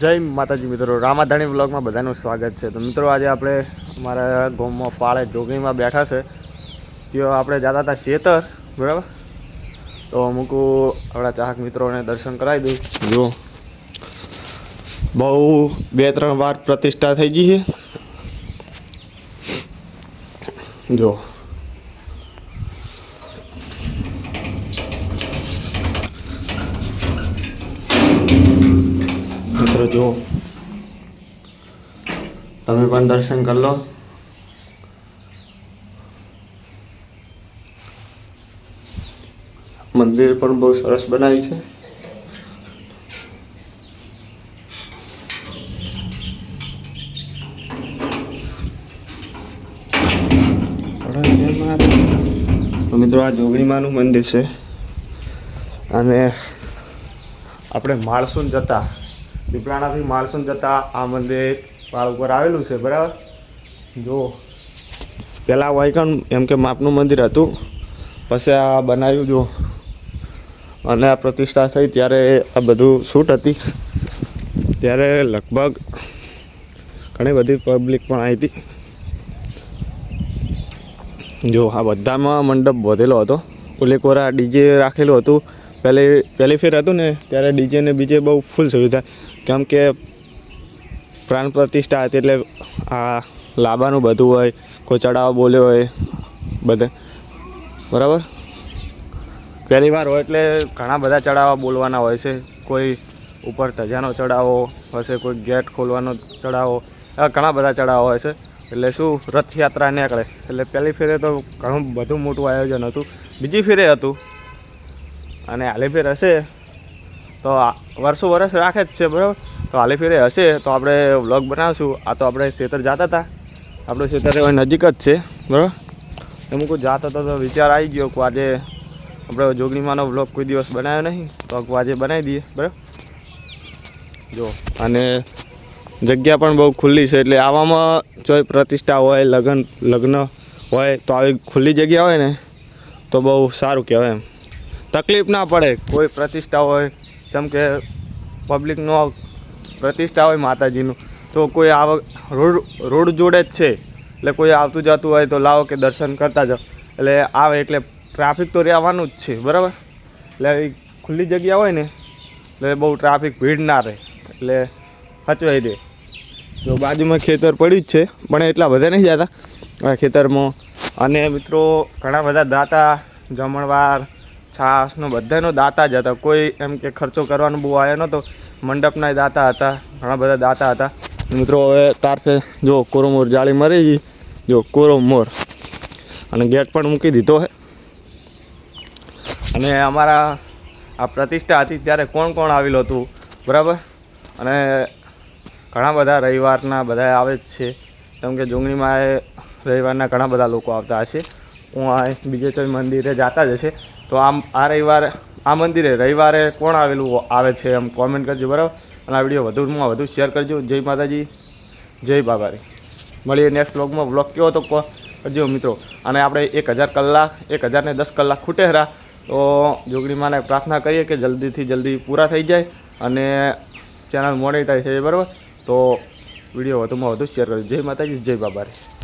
જય માતાજી મિત્રો, રામાધાણી બ્લોગમાં બધાનું સ્વાગત છે. તો મિત્રો, આજે આપણે અમારા ગામમાં પાળે જોગણીમાં બેઠા છે. ત્યાં આપણે જતા હતા શેતર, બરાબર? તો અમુક આપણા ચાહક મિત્રોને દર્શન કરાવી દઉં. જો, બહુ બે ત્રણ વાર પ્રતિષ્ઠા થઈ ગઈ છે. જો મિત્રો જુઓ. તમે પણ દર્શન કરી લો. મંદિર પણ બહુ સરસ બનાવ્યું છે. તો મિત્રો, આ જોગણીમાનું મંદિર છે. અને આપણે માળસુન જતા પીપળાણાથી માલસુન જતા આ મંદિર પાળ ઉપર આવેલું છે, બરાબર? જો પહેલાં વાયકણ એમ કે માપનું મંદિર હતું. પછી આ બનાવ્યું, જો. અને આ પ્રતિષ્ઠા થઈ ત્યારે આ બધું છૂટ હતી. ત્યારે લગભગ ઘણી બધી પબ્લિક પણ આવી હતી. જો, આ બધામાં મંડપ વધેલો હતો. ઓલી કોરા ડીજે રાખેલું હતું. પહેલી પહેલી ફેર હતું ને, ત્યારે ડીજે ને બીજે બહુ ફૂલ સુવિધા. કેમ કે પ્રાણ પ્રતિષ્ઠા હતી એટલે આ લાબાનું બધું હોય, કોઈ ચડાવ બોલ્યો હોય, બધે. બરાબર? પહેલી વાર હોય એટલે ઘણા બધા ચડાવવા બોલવાના હોય છે. કોઈ ઉપર ધજાનો ચડાવો હશે, કોઈ ગેટ ખોલવાનો ચડાવો, એવા ઘણા બધા ચડાવો હોય છે. એટલે શું, રથયાત્રા નીકળે. એટલે પહેલી ફેરે તો ઘણું બધું મોટું આયોજન હતું. બીજી ફેરે હતું અને હાલિફેર હશે, તો વર્ષો વર્ષ રાખે જ છે, બરાબર? તો હાલી હશે, તો આપણે વ્લોગ બનાવશું. આ તો આપણે ખેતર જતા હતા. આપણું ખેતર નજીક જ છે, બરાબર? અમુક જતો હતો તો વિચાર આવી ગયો કે આજે આપણે જોગણીમાંનો વ્લોગ કોઈ દિવસ બનાવ્યો નહીં, તો આજે બનાવી દઈએ, બરાબર? જો, અને જગ્યા પણ બહુ ખુલ્લી છે, એટલે આવામાં જો પ્રતિષ્ઠા હોય, લગ્ન લગ્ન હોય, તો આવી ખુલ્લી જગ્યા હોય ને, તો બહુ સારું કહેવાય એમ. તકલીફ ના પડે. કોઈ પ્રતિષ્ઠા હોય, જેમ કે પબ્લિકનો પ્રતિષ્ઠા હોય માતાજીનું, તો કોઈ આવ, રોડ રોડ જોડે જ છે. એટલે કોઈ આવતું જતું હોય તો લાવો કે દર્શન કરતા જાઓ. એટલે આવે એટલે ટ્રાફિક તો રહેવાનું જ છે, બરાબર? એટલે ખુલ્લી જગ્યા હોય ને, એટલે બહુ ટ્રાફિક ભીડ ના રહે. એટલે સચવાઈ રહે જો બાજુમાં ખેતર પડ્યું જ છે, પણ એટલા બધા નહીં જતા. ખેતરમાં, અને મિત્રો, ઘણા બધા દાતા, જમણવાર છાસનો બધાનો દાતા જ હતા. કોઈ એમ કે ખર્ચો કરવાનો બહુ આવ્યો નહોતો. મંડપના દાતા હતા, ઘણા બધા દાતા હતા. મિત્રો, હવે તારફે જો કોરોમોર જાળી મરી ગઈ. જો કોરોમોર અને ગેટ પણ મૂકી દીધો છે અને અમારા આ પ્રતિષ્ઠા હતી ત્યારે કોણ કોણ આવેલું હતું? બરાબર? અને ઘણા બધા રવિવારના બધા આવે જ છે. કેમ કે જોંગણીમાં રવિવારના ઘણા બધા લોકો આવતા હશે. હું આ બીજે કોઈ મંદિરે જતા જ હશે. તો આમ આ રવિવારે, આ મંદિરે રવિવારે કોણ આવેલું આવે છે એમ કોમેન્ટ કરજો, બરાબર? અને આ વીડિયો વધુમાં વધુ શેર કરજો. જય માતાજી. જય બાબારી. મળીએ નેક્સ્ટ વ્લોગમાં વ્લોગ કેવો તો કરજો મિત્રો. અને આપણે એક હજાર કલાક, એક હજારને દસ કલાક ખૂટે હરા તો જોગણીમાંને પ્રાર્થના કરીએ કે જલ્દીથી જલ્દી પૂરા થઈ જાય અને ચેનલ મોનિટાઈઝ થાય છે બરાબર? તો વીડિયો વધુમાં વધુ શેર કરજો. જય માતાજી, જય બાબારી.